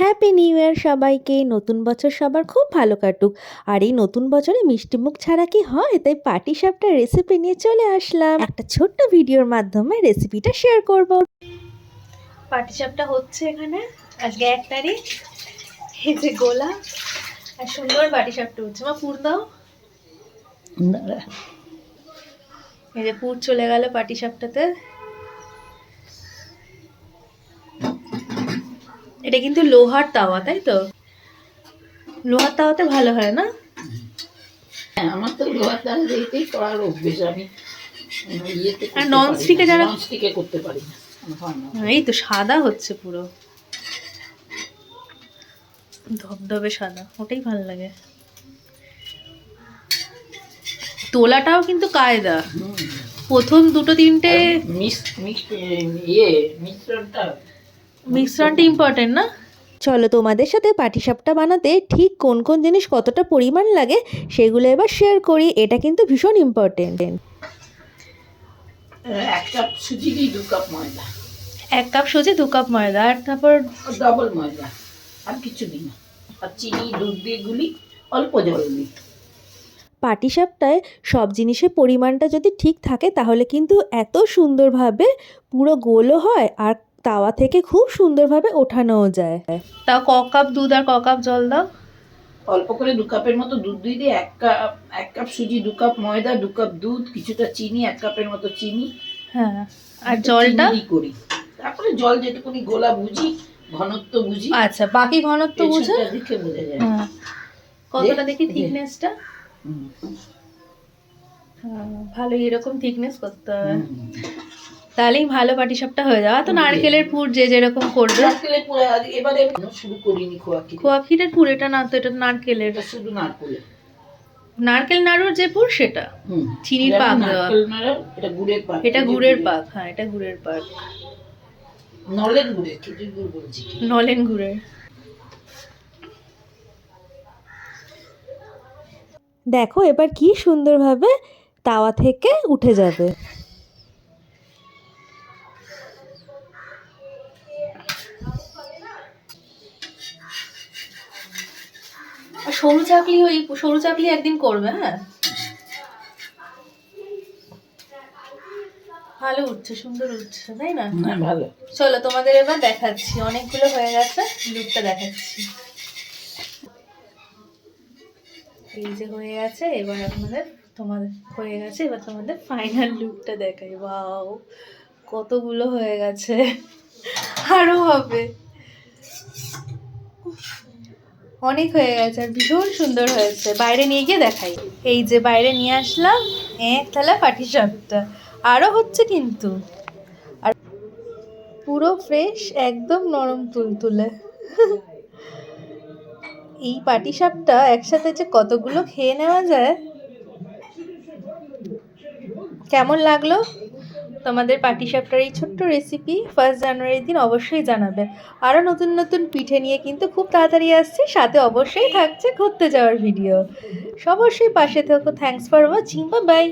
Happy new year সবাইকে। নতুন বছর সবার খুব ভালো কাটুক। আর এই নতুন বছরে মিষ্টি মুখ ছাড়া কি হয়? তাই পাটি সাপটা রেসিপি নিয়ে চলে আসলাম। একটা ছোট্ট ভিডিওর মাধ্যমে রেসিপিটা শেয়ার করব। পাটিসাপটা হচ্ছে এখানে। আজকে এক তারিখ। এই যে গোলা। আর সুন্দর পাটিসাপটা হচ্ছে। মা পুর দাও। এই যে পুর চলে গেল পাটিসাপটাতে এটা কিন্তু লোহার তাওয়া তাই তো? লোহার তাওয়াতে ভালো হয় না? হ্যাঁ, আমার তো লোহার তারা দিয়েই করার অভ্যেস আমি আর non-stick যারা- নন স্টিকে করতে পারি না হয় না। এই তো সাদা হচ্ছে পুরো। ধবধবে সাদা ওটাই ভালো লাগে। তোলাটাও কিন্তু কায়দা। প্রথম দুটো তিনটে মিক্স মিক্স ইয়ে মিশ্রণটা মিশ্রণটা ইম্পর্টেন্ট না? চলো তোমাদের সাথে পাটিসাপটা বানাতে ঠিক কোন কোন জিনিস কতটা পরিমাণ লাগে সেগুলো এবার শেয়ার করি। এটা কিন্তু ভীষণ ইম্পর্টেন্ট এক কাপ সুজি দিই দু কাপ ময়দা। এক কাপ সুজি দু কাপ ময়দা আর তারপর ডবল ময়দা। আর কিছু দিই না। আর চিনি দুধ দিয়ে গুলি অল্প জল দিই। পাটিসাপটায় সব জিনিসের পরিমাণটা যদি ঠিক থাকে তাহলে কিন্তু এত সুন্দরভাবে পুরো গোলও হয় আর তাওয়া থেকে খুব সুন্দরভাবে ওঠানোও যায়। তাও ক কাপ দুধ আর ক কাপ জল দাও? অল্প করে দু কাপের মতো দুধ দিয়ে দিই এক কাপ এক কাপ সুজি দু কাপ ময়দা দু কাপ দুধ কিছুটা চিনি এক কাপের মতো চিনি। হ্যাঁ আর জলটা? চিনি করি। তারপরে জল যেটুকুনি গোলা বুঝি ঘনত্ব বুঝি আচ্ছা বাকি ঘনত্ব বুঝে? দেখে বোঝা যায়। হ্যাঁ। কতটা দেখি থিকনেসটা। ভালো এরকম থিকনেস করতে হবে। তাহলেই ভালো পাটিসাপটা হয়ে যাওয়া তো নারকেলের পুর যে যেরকম করবে। নারকেলের পুরে এবারে শুরু করিনি খোয়া খোয়া ক্ষীরের পুর এটা না তো এটা নারকেলের। শুধু নারকেলের। নারকেল নাড়ুর যে পুর সেটা। চিনির পাক দেওয়া। এটা গুড়ের পাক। এটা গুড়ের পাক হ্যাঁ এটা গুড়ের পাক। নলেন গুড়ের খেজুর গুড় বলছি নলেন গুড়ের। দেখো এবার কি সুন্দরভাবে তাওয়া থেকে উঠে যাবে। সরু চাকলি ওই সরু চাকলি একদিন করবে হ্যাঁ? ভালো উঠছে সুন্দর উঠছে তাই না? হ্যাঁ ভালো। চলো তোমাদের এবার দেখাচ্ছি। অনেকগুলো হয়ে গেছে লুকটা দেখাচ্ছি। এই যে হয়ে গেছে এবার আপনাদের তোমাদের হয়ে গেছে এবার তোমাদের ফাইনাল লুকটা দেখাই। বাও কতগুলো হয়ে গেছে। আরও হবে। অনেক হয়ে গেছে আর ভীষণ সুন্দর হয়েছে। বাইরে নিয়ে গিয়ে দেখাই। এই যে বাইরে নিয়ে আসলাম, এক থালা পাটি সাপটা আরও হচ্ছে কিন্তু। আর পুরো ফ্রেশ একদম নরম তুলতুলে। এই পাটি সাপটা একসাথে যে কতগুলো খেয়ে নেওয়া যায়, কেমন লাগল? তোমাদের পাটিসাপটার এই ছোট্ট রেসিপি ফার্স্ট জানুয়ারির দিন অবশ্যই জানাবে। আরও নতুন নতুন পিঠে নিয়ে কিন্তু খুব তাড়াতাড়ি আসছে, সাথে অবশ্যই থাকছে ঘুরতে যাওয়ার ভিডিও অবশ্যই পাশে থাকো। থ্যাংকস ফর ওয়াচিং বা বাই